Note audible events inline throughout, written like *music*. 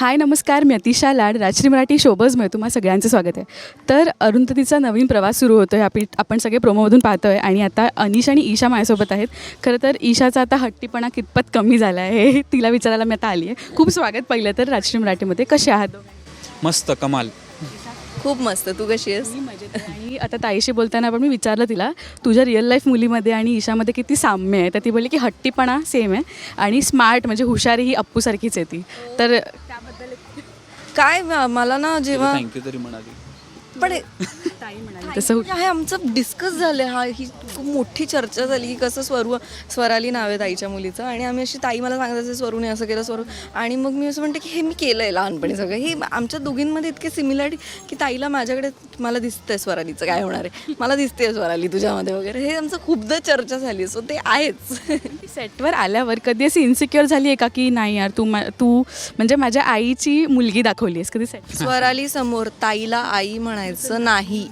हाय नमस्कार. मी अतिशा लाड राजश्री मराठी शोबजमध्ये तुम्हाला सगळ्यांचं स्वागत आहे. तर अरुंधतीचा नवीन प्रवास सुरू होतो आहे आपण आपण सगळे प्रोमोमधून पाहतो आहे आणि आता अनिश आणि ईशा माझ्यासोबत आहेत. खरं तर ईशाचा आता हट्टीपणा कितपत कमी झाला आहे हे तिला विचारायला मी आता आली आहे. खूप स्वागत पहिलं तर राजश्री मराठीमध्ये. कसे आहात? मस्त कमाल. खूप मस्त. तू कशी आहेस? मी मजेत आहे. आणि आता ताईशी बोलताना पण मी विचारलं तिला तुझ्या रिअल लाईफ मुलीमध्ये आणि ईशामध्ये किती साम्य आहे? तर ती बोलली की हट्टीपणा सेम आहे. आणि स्मार्ट म्हणजे हुशारी ही अप्पूसारखीच आहे ती. तर काय मला ना जेव्हा थँक्यू तरी म्हणाली. पण तसं म्हणजे हे आमचं डिस्कस झालं. हा ही खूप मोठी चर्चा झाली की कसं स्वरू स्वराली नाव आहे ताईच्या मुलीचं. आणि आम्ही अशी ताई मला सांगत असे स्वरूने असं केलं स्वरू. आणि मग मी असं म्हणते की हे मी केलं आहे लहानपणी सगळं. हे आमच्या दोघींमध्ये इतके सिमिलॅरिटी की ताईला माझ्याकडे मला दिसतंय स्वरालीचं काय होणार आहे. मला दिसते स्वराली तुझ्यामध्ये वगैरे. हे आमचं खूपदा चर्चा झाली सो ते आहेच. सेटवर आल्यावर कधी अशी इन्सिक्युअर झाली आहे का की नाही यार तू तू म्हणजे माझ्या आईची मुलगी दाखवली आहेस कधी सेट स्वराली समोर ताईला आई म्हणायचं. नाही.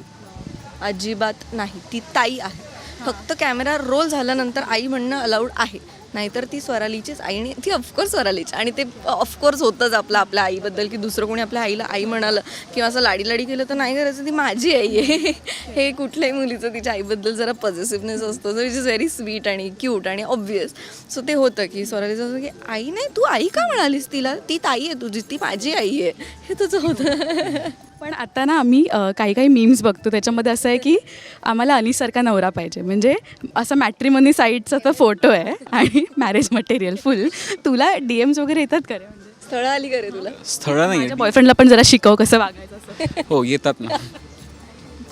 अजिबात नाही. ती ताई आहे. फक्त कॅमेरा रोल झाल्यानंतर आई म्हणणं अलाउड आहे. नाहीतर ती स्वरालीचीच आई आणि ती ऑफकोर्स स्वरालीची. आणि ते ऑफकोर्स होतंच आपलं आपल्या आईबद्दल की दुसरं कोणी आपल्या आईला आई म्हणालं किंवा असं लाडी लाडी केलं तर नाही करायचं. ती माझी आई आहे. *laughs* हे कुठल्याही मुलीचं तिच्या आईबद्दल जरा पॉझिटिव्हनेस असतो. विच इज व्हेरी स्वीट आणि क्यूट आणि ऑब्वियस सो ते होतं की स्वरालीचं असं की आई नाही तू आई का म्हणालीस तिला? ती ताई आहे तुझी. ती माझी आई आहे. हे तुझं होतं. पण आता ना आम्ही अ, काही काही मीम्स बघतो. त्याच्यामध्ये असं आहे की आम्हाला अनिसारखा नवरा पाहिजे. म्हणजे असं मॅट्रिमनी साईटचा तो फोटो आहे आणि मॅरेज मटेरियल फुल तुला डी एम्स वगैरे येतात का रे? म्हणजे स्थळं आली का रे तुला? स्थळं नाही माझ्या बॉयफ्रेंडला पण जरा शिकव कसं वागायचं असं. हो येतात ना.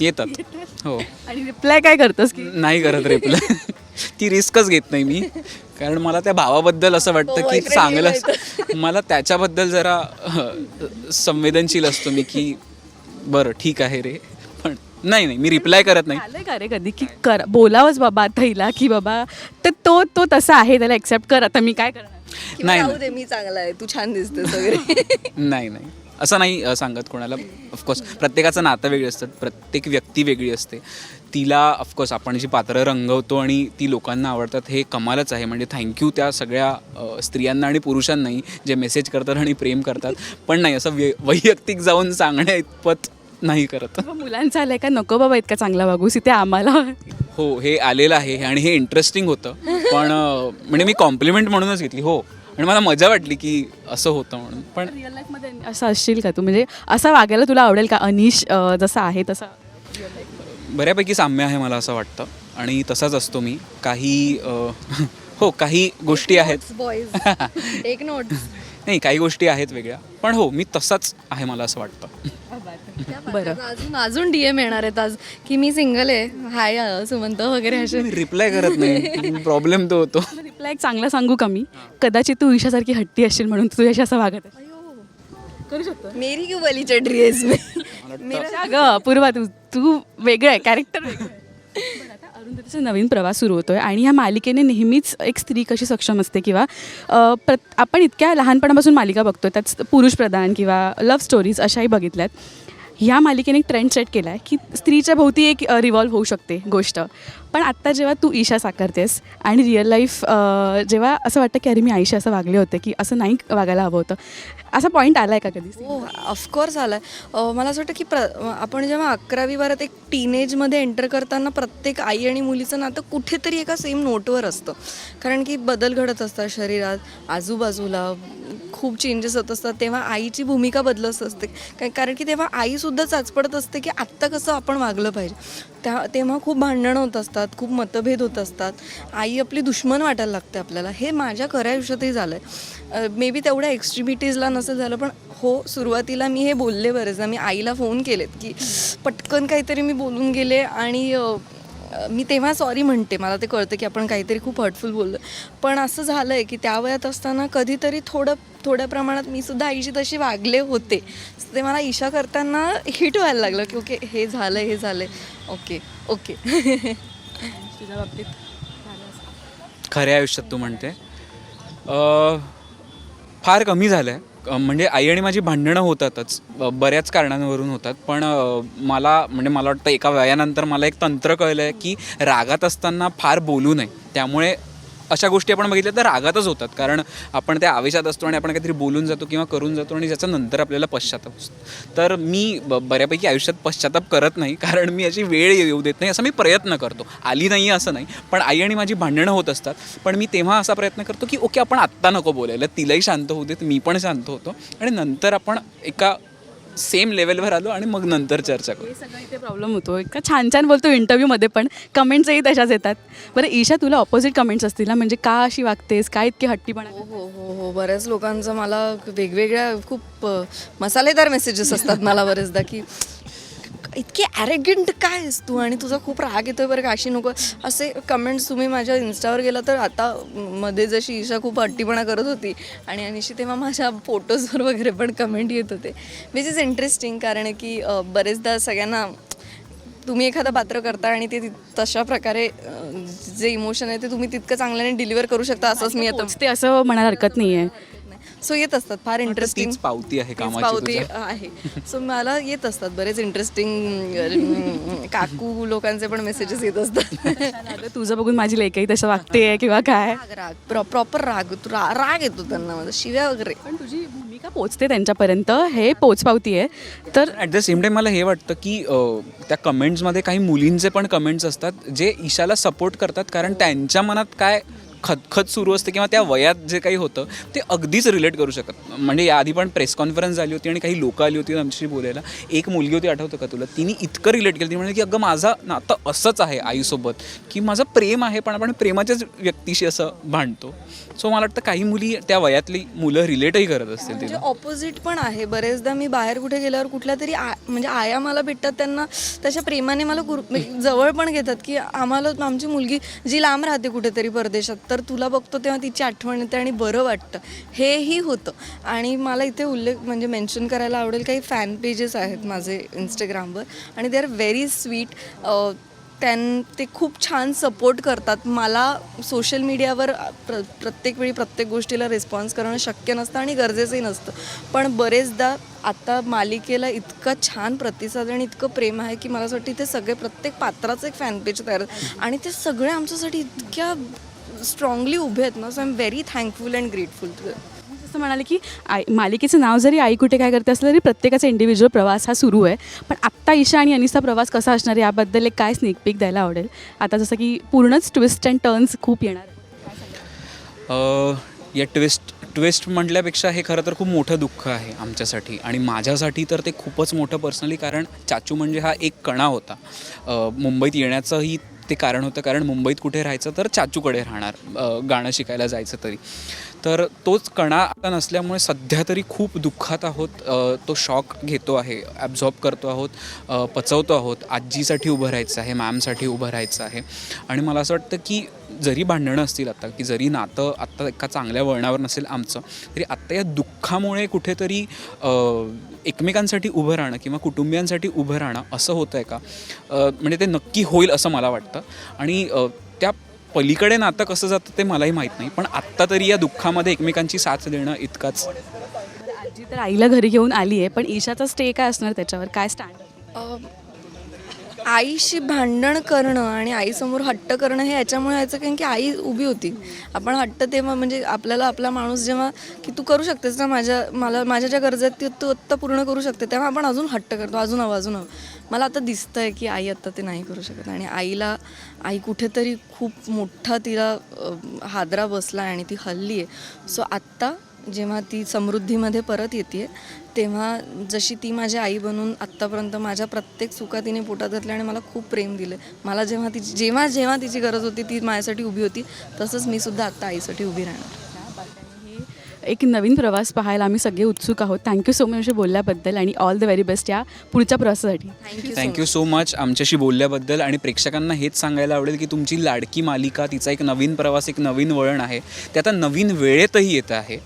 येतात. हो. आणि रिप्लाय काय करतोस की? नाही करत रिप्लाय ती रिस्कच घेत नाही मी. कारण मला त्या भावाबद्दल असं वाटतं की चांगलं मला त्याच्याबद्दल जरा अह, संवेदनशील असतो मी की बरं ठीक आहे रे. पण नाही नाही मी रिप्लाय करत नाही. झालंय का रे कधी? की कर बोलावंच बाबा आता हिला की बाबा तर तो तो तसा आहे त्याला एक्सेप्ट कर. आता मी काय करणार? किंवा नाही, राहू दे मी चांगला आहे तू छान दिसतेस वगैरे. *laughs* नाही नाही. असं नाही अ, सांगत कोणाला. ऑफकोर्स प्रत्येकाचं नातं वेगळी असतं. प्रत्येक व्यक्ती वेगळी असते. तिला ऑफकोर्स आपण जी पात्रं रंगवतो आणि ती लोकांना आवडतात हे कमालच आहे. म्हणजे थँक्यू त्या सगळ्या अ, स्त्रियांना आणि पुरुषांनाही जे मेसेज करतात आणि प्रेम करतात. पण नाही असं वैयक्तिक जाऊन सांगण्या इतपत नाही करत. मग मुलांचं आलंय का? नको बाबा इतका चांगला वागूस इथे आम्हाला. हो हे आलेलं आहे आणि हे इंटरेस्टिंग होतं. पण अ, म्हणजे मी कॉम्प्लिमेंट म्हणूनच घेतली हो. आणि मला मजा वाटली की असं होतं म्हणून. पण रिअल लाईफमध्ये असं असशील का तू? म्हणजे असं वागायला तुला आवडेल का? अनिश अं, जसा आहे तसा? बऱ्यापैकी साम्य आहे मला असं वाटतं. आणि तसाच असतो मी. काही अ, *laughs* हो काही गोष्टी आहेत. बॉईज नोट *laughs* नाही काही गोष्टी आहेत वेगळ्या. पण हो मी तसाच आहे मला असं वाटतं. बरं. अजून अजून डीएम येणार आहेत आज. की मी सिंगल आहे. हाय अ, सुमंत वगैरे असे. मी रिप्लाय करत नाही. *laughs* प्रॉब्लेम तो होतो. रिप्लाय एक चांगला सांगू का मी? कदाचित तू ईशासारखी हट्टी असशील म्हणून तू अशी असं वागत आहे करू शकतो. मेरी क्यों बली चढ़ रही है इसमें? अगं पूर्वा तू तू वेगळं आहे. कॅरेक्टर वेगळं आहे. बरं, आता अरुंधतीचा नवीन प्रवास सुरू होतोय आणि ह्या मालिकेने नेहमीच एक स्त्री कशी सक्षम असते किंवा अ, प्रत आपण इतक्या लहानपणापासून मालिका बघतोय त्यात पुरुष प्रधान किंवा लव्ह स्टोरीज अशाही बघितल्यात. ह्या मालिकेने एक ट्रेंड सेट केला आहे की स्त्रीच्या भोवती एक रिव्हॉल्व होऊ शकते गोष्ट. पण आत्ता जेव्हा तू ईशा साकारतेस आणि रिअल लाईफ जेव्हा असं वाटतं की अरे मी आईशी असं वागले होते की असं नाही वागायला हवं होतं. असा पॉईंट आला आहे का कधी हो ऑफकोर्स आला आहे मला असं वाटतं की प्र आपण जेव्हा अकरावी बारात एक टीनेजमध्ये एंटर करताना प्रत्येक आई आणि मुलीचं नातं कुठेतरी एका सेम नोटवर असतं. कारण की बदल घडत असतात शरीरात आजूबाजूला खूप चेंजेस होत असतात. तेव्हा आईची भूमिका बदलत असते. कारण की तेव्हा आईसुद्धा चाचपडत असते की आत्ता कसं आपण वागलं पाहिजे. त्या तेव्हा खूप भांडणं होत असतात. खूप मतभेद होत असतात. आई आपली दुश्मन वाटायला लागते आपल्याला. हे माझ्या खऱ्या आयुष्यातही झालं आहे मे बी तेवढ्या एक्स्ट्रीमिटीजला नसेल झालं पण हो सुरुवातीला मी हे बोलले बरेचदा. मी आईला फोन केलेत की पटकन काहीतरी मी बोलून गेले आणि मी तेव्हा सॉरी म्हणते. मला ते कळतं की आपण काहीतरी खूप हर्टफुल बोललो पण असं झालं आहे की त्या वयात असताना कधीतरी थोडं थोड्या प्रमाणात मी सुद्धा आईशी तशी वागले होते. ते मला इशा करताना हिट व्हायला लागलं की ओके हे झालं हे झालं ओके ओके. *laughs* तुझ्या बाबतीत खऱ्या आयुष्यात तू म्हणते. अ, फार कमी झालं आहे म्हणजे आई आणि माझी भांडणं होतातच. ब- बऱ्याच कारणांवरून होतात. पण अ, मला म्हणजे मला वाटतं एका वयानंतर मला एक तंत्र कळलं आहे की रागात असताना फार बोलू नये. त्यामुळे अशा गोष्टी आपण बघितल्या तर रागातच होतात. कारण आपण त्या आवेशात असतो आणि आपण काहीतरी बोलून जातो किंवा करून जातो आणि ज्याचा नंतर आपल्याला पश्चाताप असतो तर मी ब बऱ्यापैकी आयुष्यात पश्चाताप करत नाही कारण मी अशी वेळ येऊ देत नाही असा मी प्रयत्न करतो. आली नाही असं नाही पण आई आणि माझी भांडणं होत असतात. पण मी तेव्हा असा प्रयत्न करतो की ओके आपण आत्ता नको बोलायला. तिलाही शांत होऊ देत मी पण शांत होतो. आणि नंतर आपण एका सेम लेवलवर आलो आणि मग नंतर चर्चा करू. हे सगळं इथे प्रॉब्लेम होतो इतका छान छान बोलतो इंटरव्ह्यूमध्ये पण कमेंट्सही तशाच येतात. बरं ईशा तुला ऑपोजिट कमेंट्स असतील ना? म्हणजे का अशी वागतेस? काय इतकी हट्टीपणा हो हो हो हो. बऱ्याच लोकांचं मला वेगवेगळ्या खूप अ, मसालेदार मेसेजेस असतात मला बरेचदा की इतकी ॲरेगंट काय आहेस तू? आणि तुझा खूप राग येतोय बरं का? अशी नको. असे कमेंट्स तुम्ही माझ्या इन्स्टावर गेला तर आता मध्ये जशी ईशा खूप हट्टीपणा करत होती आणि अनिशी तेव्हा माझ्या फोटोजवर वगैरे पण कमेंट येत होते. विच इज इंटरेस्टिंग कारण की बरेचदा सगळ्यांना तुम्ही एखादं पात्र करता आणि ते ति- तशा प्रकारे जे इमोशन आहे ते तुम्ही तितकं चांगल्याने डिलिव्हर करू शकता असंच मी आता ते असं म्हणायला हरकत नाही आहे सो येत असतात. फार इंटरेस्टिंग तीच पावती आहे कामाची पावती तुझ्या. *laughs* आहे. सो मला येत असतात बरेच इंटरेस्टिंग काकू लोकांचे पण मेसेजेस येत असतात. अगं तुझं बघून माझी लेखही तसं वागते किंवा काय? राग राग. प्रॉपर राग. तू रा- राग येतो त्यांना माझा शिव्या वगैरे. पण तुझी भूमिका पोचते त्यांच्यापर्यंत. हे पोचपावती आहे. तर ॲट द सेम टाईम मला हे वाटतं की अ, त्या कमेंट्समध्ये काही मुलींचे पण कमेंट्स असतात जे ईशाला सपोर्ट करतात. कारण त्यांच्या मनात काय खतखत सुरू असते किंवा त्या वयात जे काही होतं ते अगदीच रिलेट करू शकत. म्हणजे याआधी पण प्रेस कॉन्फरन्स झाली होती आणि काही लोकं आली होती आमच्याशी बोलायला. एक मुलगी होती आठवतं का तुला? तिने इतकं रिलेट केलं. ती म्हणजे की अगं माझा नातं असंच आहे आईसोबत की माझं प्रेम आहे पण आपण प्रेमाच्याच व्यक्तीशी असं भांडतो. सो मला वाटतं काही मुली त्या वयातली मुलं रिलेटही करत असतील म्हणजे तिला. ऑपोजिट पण आहे. बरेचदा मी बाहेर कुठे गेल्यावर कुठल्या तरी आ- म्हणजे आया मला भेटतात त्यांना त्याच्या प्रेमाने मला म्हणजे जवळ पण घेतात की आम्हाला आमची मुलगी जी लांब राहते कुठेतरी परदेशात तर तुला बघतो तेव्हा तिची आठवण येते आणि बरं वाटतं. हेही होतं. आणि मला इथे उल्लेख म्हणजे मेन्शन करायला आवडेल काही फॅन पेजेस आहेत माझे इंस्टाग्रामवर आणि दे आर व्हेरी स्वीट त्यां ते खूप छान सपोर्ट करतात. मला सोशल मीडियावर प्र प्रत्येक वेळी प्रत्येक गोष्टीला रिस्पॉन्स करणं शक्य नसतं आणि गरजेचंही नसतं. पण बरेचदा आता मालिकेला इतका छान प्रतिसाद आणि इतकं प्रेम आहे की मला असं वाटतं इथे सगळे प्रत्येक पात्राचं एक फॅन पेज तयार आणि ते सगळे आमच्यासाठी इतक्या स्ट्रॉंगली उभे आहेत ना so I am very thankful and grateful to जसं म्हणाले की आई मालिकेचं नाव जरी आई कुठे काय करते असलं तरी प्रत्येकाचा इंडिव्हिज्युअल प्रवास हा सुरू आहे. पण आत्ता ईशा आणि अनिसचा प्रवास कसा असणार आहे याबद्दल एक काय स्नेक पीक द्यायला आवडेल? आता जसं की पूर्णच ट्विस्ट अँड टर्न्स खूप येणार आहे. अ, या ट्विस्ट ट्विस्ट म्हटल्यापेक्षा हे खरं तर खूप मोठं दुःख आहे आमच्यासाठी. आणि माझ्यासाठी तर ते खूपच मोठं पर्सनली कारण चाचू म्हणजे हा एक कणा होता. मुंबईत येण्याचंही ते कारण होतं. कारण मुंबईत कुठे राहायचं तर चाचूकडे राहणार. गाणं शिकायला जायचं तरी. तर तोच कणा आता नसल्यामुळे सध्या तरी खूप दुःखात आहोत. तो शॉक घेतो आहे ॲब्झॉर्ब करतो आहोत पचवतो आहोत. आजीसाठी उभं राहायचं आहे मॅमसाठी उभं राहायचं आहे. आणि मला असं वाटतं की जरी भांडणं असतील आता की जरी नातं आत्ता एका चांगल्या वळणावर नसेल आमचं तरी आत्ता या दुःखामुळे कुठेतरी एकमेकांसाठी उभं राहणं किंवा कुटुंबियांसाठी उभं राहणं असं होतं आहे का म्हणजे ते नक्की होईल असं मला वाटतं. आणि त्या पलीकडे नातं कसं जातं ते मलाही माहीत नाही पण आत्ता तरी या दुःखामध्ये एकमेकांची साथ देणं इतकाच. आजी तर आईला घरी घेऊन आली आहे पण ईशाचा स्टे काय असणार त्याच्यावर? काय स्टँड आईशी भांडण करणं आणि आईसमोर हट्ट करणं हे याच्यामुळे यायचं कारण की आई उभी होती. आपण हट्ट तेव्हा म्हणजे आपल्याला आपला माणूस जेव्हा की तू करू शकतेस ना माझ्या मला माझ्या ज्या गरजा आहेत ती तू आत्ता पूर्ण करू शकते. तेव्हा आपण अजून हट्ट करतो अजून हवं अजून हवं. मला आता दिसतं आहे की आई आत्ता ते नाही करू शकत आणि आईला आई कुठेतरी खूप मोठा तिला हादरा बसला आहे आणि ती हल्ली आहे सो आत्ता जेव्हा ती समृद्धीमध्ये परत येते तेव्हा जशी ती माझी आई बनून आत्तापर्यंत माझ्या प्रत्येक चुका तिने पोटात घातल्या आणि मला खूप प्रेम दिलं. मला जेव्हा तिची जेव्हा जेव्हा तिची गरज होती ती माझ्यासाठी उभी होती तसंच मी सुद्धा आत्ता आईसाठी उभी राहणार. एक नवीन प्रवास पाहायला आम्ही सगळे उत्सुक आहोत. थँक्यू सो मच बोलल्याबद्दल आणि ऑल द व्हेरी बेस्ट या पुढच्या प्रवासासाठी. थँक्यू थँक्यू सो मच आमच्याशी बोलल्याबद्दल आणि प्रेक्षकांना हेच सांगायला आवडेल की तुमची लाडकी मालिका तिचा एक नवीन प्रवास एक नवीन वळण आहे. ते आता नवीन वेळेतही येतं आहे.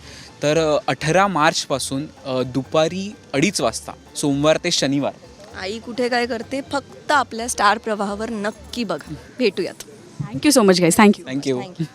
तर अठरा मार्चपासून दुपारी अडीच वाजता सोमवार ते शनिवार. आई कुठे काय करते? फक्त आपल्या स्टार प्रवाहावर नक्की बघा. भेटूयात. Thank you so much guys thank you thank you thank you